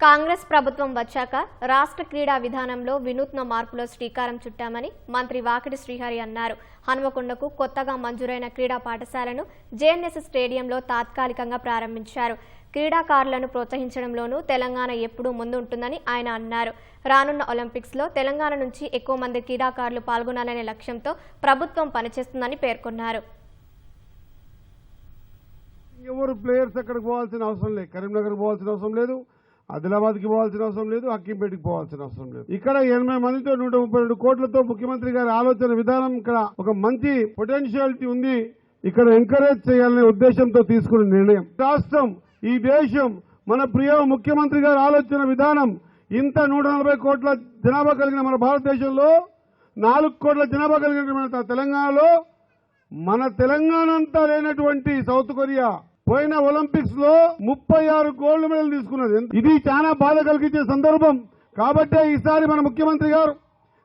కాంగ్రెస్ ప్రభుత్వం వచ్చాక రాష్ట్ర క్రీడా విధానంలో వినూత్న మార్పులో శ్రీకారం చుట్టామని మంత్రి వాకిటి శ్రీహరి అన్నారు. హనుమకొండకు కొత్తగా మంజూరైన క్రీడా పాఠశాలను జేఎన్ఎస్ స్టేడియంలో తాత్కాలికంగా ప్రారంభించారు. క్రీడాకారులను ప్రోత్సహించడంలోనూ తెలంగాణ ఎప్పుడూ ముందుంటుందని ఆయన అన్నారు. రానున్న ఒలింపిక్స్లో తెలంగాణ నుంచి ఎక్కువ మంది క్రీడాకారులు పాల్గొనాలనే లక్ష్యంతో ప్రభుత్వం పనిచేస్తుందని పేర్కొన్నారు. ఎవరు ప్లేయర్స్ అక్కడికి పోవాల్సిన అవసరం లేదు. కరీంనగర్ పోవాల్సిన అవసరం లేదు. ఆదిలాబాద్కి పోవాల్సిన అవసరం లేదు అక్కింపేటికి పోవాల్సిన అవసరం లేదు. ఇక్కడ ఎనభై మందితో నూట ముప్పై రెండు కోట్లతో ముఖ్యమంత్రి గారి ఆలోచన విధానం ఇక్కడ ఒక మంచి పొటెన్షియాలిటీ ఉంది. ఇక్కడ ఎంకరేజ్ చేయాలనే ఉద్దేశంతో తీసుకున్న నిర్ణయం. రాష్ట్రం ఈ దేశం మన ప్రియ ముఖ్యమంత్రి గారి ఆలోచన విధానం ఇంత నూట నలభై కోట్ల జనాభా కలిగిన మన భారతదేశంలో నాలుగు కోట్ల జనాభా కలిగిన మన తెలంగాణలో మన తెలంగాణ అంతా లేనటువంటి సౌత్ కొరియా పోయిన ఒలింపిక్స్లో ముప్పై ఆరు గోల్డ్ మెడల్ తీసుకున్నది. ఇది చాలా బాధ కలిగించే సందర్భం. కాబట్టే ఈసారి మన ముఖ్యమంత్రి గారు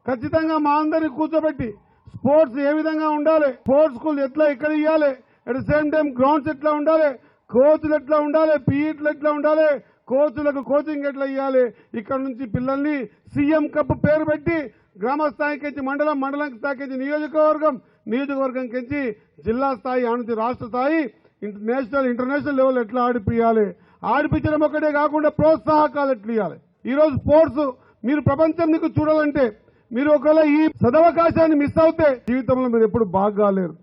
ఖచ్చితంగా మా అందరినీ కూర్చోబెట్టి స్పోర్ట్స్ ఏ విధంగా ఉండాలి స్పోర్ట్స్ స్కూల్ ఎట్లా ఎక్కడ ఇవ్వాలి at the same time grounds ఎట్లా ఉండాలి కోచ్లు ఎట్లా ఉండాలి పీఈట్లు ఎట్లా ఉండాలి కోచ్లకు కోచింగ్ ఎట్లా ఇవ్వాలి ఇక్కడ నుంచి పిల్లల్ని సీఎం కప్ పేరు పెట్టి గ్రామ స్థాయికి మండలం మండలం స్థాయికి నియోజకవర్గం నియోజకవర్గం కించి జిల్లా స్థాయి ఆ నుంచి రాష్ట్ర స్థాయి నేషనల్ ఇంటర్నేషనల్ లెవెల్ ఎట్లా ఆడిపియాలి ఆడిపించడం ఒకటే కాకుండా ప్రోత్సాహకాలు ఎట్లా ఇవ్వాలి ఈరోజు స్పోర్ట్స్ మీరు ప్రపంచం మీకు చూడాలంటే మీరు ఒకవేళ ఈ సదవకాశాన్ని మిస్ అవుతే జీవితంలో మీరు ఎప్పుడు బాగా కాలేరు